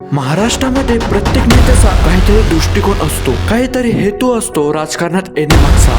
महाराष्ट्रामध्ये प्रत्येक नेत्याचा काहीतरी दृष्टिकोन असतो काहीतरी हेतू असतो राजकारणात येण्यामागचा.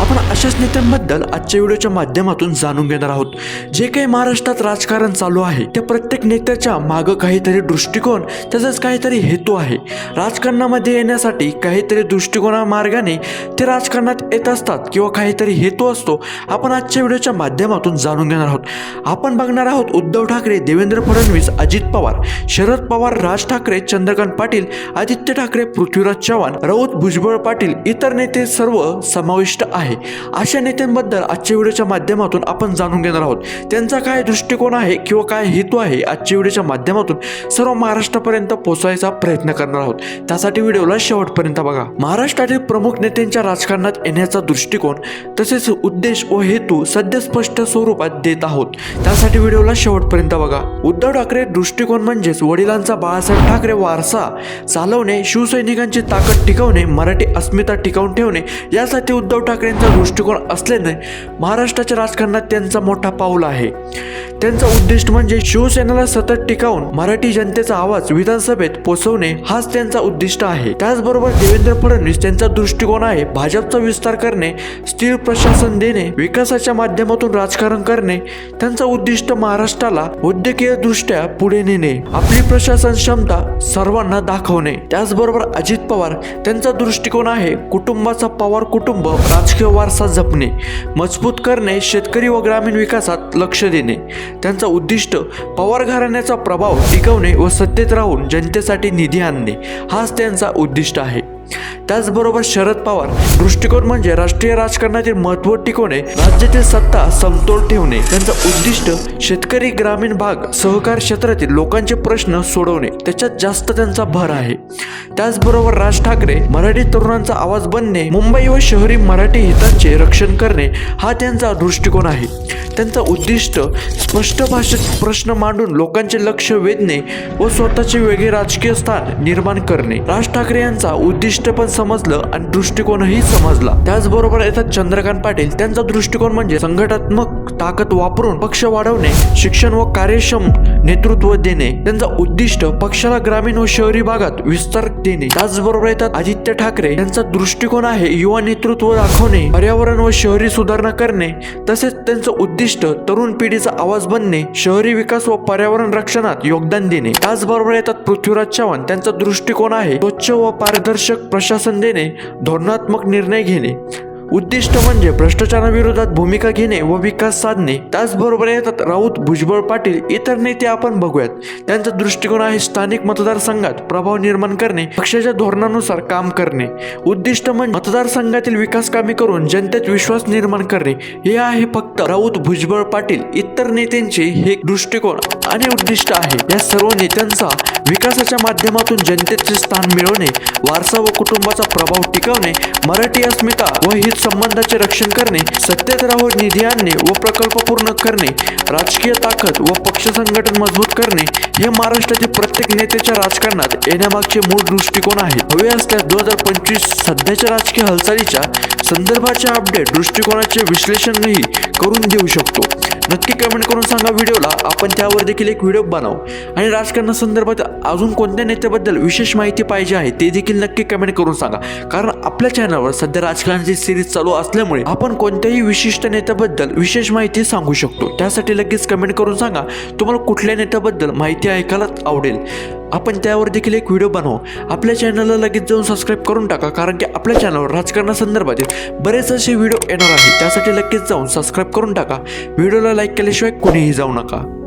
आपण अशाच नेत्यांबद्दल आजच्या व्हिडिओच्या माध्यमातून जाणून घेणार आहोत. जे काही महाराष्ट्रात राजकारण चालू आहे त्या प्रत्येक नेत्याच्या मागं काहीतरी दृष्टिकोन तसंच काहीतरी हेतू आहे. राजकारणामध्ये येण्यासाठी काहीतरी दृष्टिकोना मार्गाने ते राजकारणात येत असतात किंवा काहीतरी हेतू असतो आपण आजच्या व्हिडिओच्या माध्यमातून जाणून घेणार आहोत. आपण बघणार आहोत उद्धव ठाकरे देवेंद्र फडणवीस अजित पवार शरद पवार राज ठाकरे चंद्रकांत पाटील आदित्य ठाकरे पृथ्वीराज चव्हाण राऊत भुजबळ पाटील इतर नेते सर्व समाविष्ट आहेत. आहे. अशा नेत्यांबद्दल आजच्या व्हिडिओच्या माध्यमातून आपण जाणून घेणार आहोत. त्यांचा काय दृष्टिकोन आहे किंवा काय हेतू आहे आजच्या व्हिडिओच्या माध्यमातून सर्व महाराष्ट्रापर्यंत पोहोचवायचा प्रयत्न करणार आहोत. त्यासाठी व्हिडिओला शेवटपर्यंत बघा. महाराष्ट्रातील प्रमुख नेत्यांच्या राजकारणात येण्याचा दृष्टिकोन तसेच उद्देश व हेतू सध्या स्पष्ट स्वरूपात देत आहोत. त्यासाठी व्हिडिओला शेवटपर्यंत बघा. उद्धव ठाकरे दृष्टिकोन म्हणजेच वडिलांचा बाळासाहेब ठाकरे वारसा चालवणे शिवसैनिकांची ताकद टिकवणे मराठी अस्मिता टिकवून ठेवणे यासाठी उद्धव ठाकरे ठाकरेंचा दृष्टिकोन असल्याने महाराष्ट्राच्या राजकारणात त्यांचा मोठा पाऊल आहे. त्यांचा उद्दिष्ट म्हणजे शिवसेनेला सतत टिकावून मराठी जनतेचा आवाज विधानसभेत पोहोचवणे हाच त्यांचा उद्दिष्ट आहे. त्याचबरोबर देवेंद्र फडणवीस त्यांचा दृष्टिकोन आहे भाजपचा विस्तार करणे स्थिर प्रशासन देणे विकासाच्या माध्यमातून राजकारण करणे त्यांचा उद्दिष्ट महाराष्ट्राला वैद्यकीय दृष्ट्या पुढे नेणे आपली प्रशासन क्षमता सर्वांना दाखवणे. त्याचबरोबर अजित पवार त्यांचा दृष्टिकोन आहे कुटुंबाचा पवार कुटुंब राजकीय वारसा जपणे मजबूत करणे शेतकरी व ग्रामीण विकासात लक्ष देणे. त्यांचा उद्दिष्ट पवार घराण्याचा प्रभाव टिकवणे व सत्तेत राहून जनतेसाठी निधी आणणे. हाच त्यांचा उद्दिष्ट आहे. त्याचबरोबर शरद पवार. दृष्टिकोन म्हणजे राष्ट्रीय राजकारणातील महत्त्व टिकवणे राज्यातील सत्ता समतोल ठेवणे त्यांचं उद्दिष्ट शेतकरी ग्रामीण भाग सहकार क्षेत्रातील लोकांचे प्रश्न सोडवणे त्याच्यात जास्त त्यांचा भर आहे. त्याचबरोबर राज ठाकरे मराठी तरुणांचा आवाज बनणे मुंबई व शहरी मराठी हितांचे रक्षण करणे हा त्यांचा दृष्टिकोन आहे. त्यांचं उद्दिष्ट स्पष्ट भाषेत प्रश्न मांडून लोकांचे लक्ष वेधणे व स्वतःचे वेगळे राजकीय स्थान निर्माण करणे. राज ठाकरे यांचा उद्दिष्ट पण समजलं आणि दृष्टिकोनही समजला. त्याचबरोबर येतात चंद्रकांत पाटील. त्यांचा दृष्टिकोन म्हणजे संघटनात्मक ताकद वापरून पक्ष वाढवणे शिक्षण व कार्यक्षम नेतृत्व देणे. त्यांचा उद्दिष्ट पक्षाला ग्रामीण व शहरी भागात विस्तार देणे. त्याचबरोबर येतात आदित्य ठाकरे. यांचा दृष्टिकोन आहे युवा नेतृत्व दाखवणे पर्यावरण व शहरी सुधारणा करणे. तसेच त्यांचं उद्दिष्ट तरुण पिढीचा आवाज बनणे शहरी विकास व पर्यावरण रक्षणात योगदान देणे. त्याचबरोबर येतात पृथ्वीराज चव्हाण. त्यांचा दृष्टिकोन आहे स्वच्छ व पारदर्शक प्रशासन देणे धोरणात्मक निर्णय घेणे. उद्दिष्ट म्हणजे भ्रष्टाचाराविरोधात भूमिका घेणे व विकास साधणे. त्याचबरोबर येतात राऊत भुजबळ पाटील इतर नेते आपण बघूयात. त्यांचा दृष्टिकोन आहे स्थानिक मतदारसंघात प्रभाव निर्माण करणे पक्षाच्या धोरणानुसार काम करणे. उद्दिष्ट म्हणजे मतदारसंघातील विकास कामे करून जनतेत विश्वास निर्माण करणे. हे आहे फक्त राऊत भुजबळ पाटील इतर नेत्यांचे हे दृष्टिकोन आणि उद्दिष्ट आहे. या सर्व नेत्यांचा विकासाच्या माध्यमातून जनतेचे स्थान मिळवणे वारसा व कुटुंबाचा प्रभाव टिकवणे मराठी अस्मिता व हित संबंधाचे रक्षण करणे सत्तेत राहून निधी आणणे व प्रकल्प पूर्ण करणे राजकीय ताकद व पक्ष संघटन मजबूत करणे हे महाराष्ट्रातील प्रत्येक नेत्याच्या राजकारणात येण्यामागचे मूळ दृष्टिकोन आहे. हवे असल्यास दोन हजार पंचवीस सध्याच्या राजकीय हालचालीच्या संदर्भाच्या अपडेट दृष्टिकोनाचे विश्लेषणही करून देऊ शकतो. नक्की कमेंट करून सांगा व्हिडिओला. आपण त्यावर देखील एक व्हिडिओ बनवू. आणि राजकारणासंदर्भात अजून कोणत्या नेत्याबद्दल विशेष माहिती पाहिजे आहे ते देखील नक्की कमेंट करून सांगा. कारण आपल्या चॅनलवर सध्या राजकारणाची सिरीज चालू असल्यामुळे आपण कोणत्याही विशिष्ट नेत्याबद्दल विशेष माहिती सांगू शकतो. त्यासाठी लगेच कमेंट करून सांगा. तुम्हाला कुठल्या नेत्याबद्दल माहिती ते ऐकायलाच आवडेल. आपण त्यावर देखील एक व्हिडिओ बनवू. आपल्या चॅनलला लगेच जाऊन सबस्क्राईब करून टाका कारण की आपल्या चॅनलवर राजकारणासंदर्भातील बरेच असे व्हिडिओ येणार आहेत. त्यासाठी लगेच जाऊन सबस्क्राईब करून टाका. व्हिडिओला लाईक केल्याशिवाय कोणीही जाऊ नका.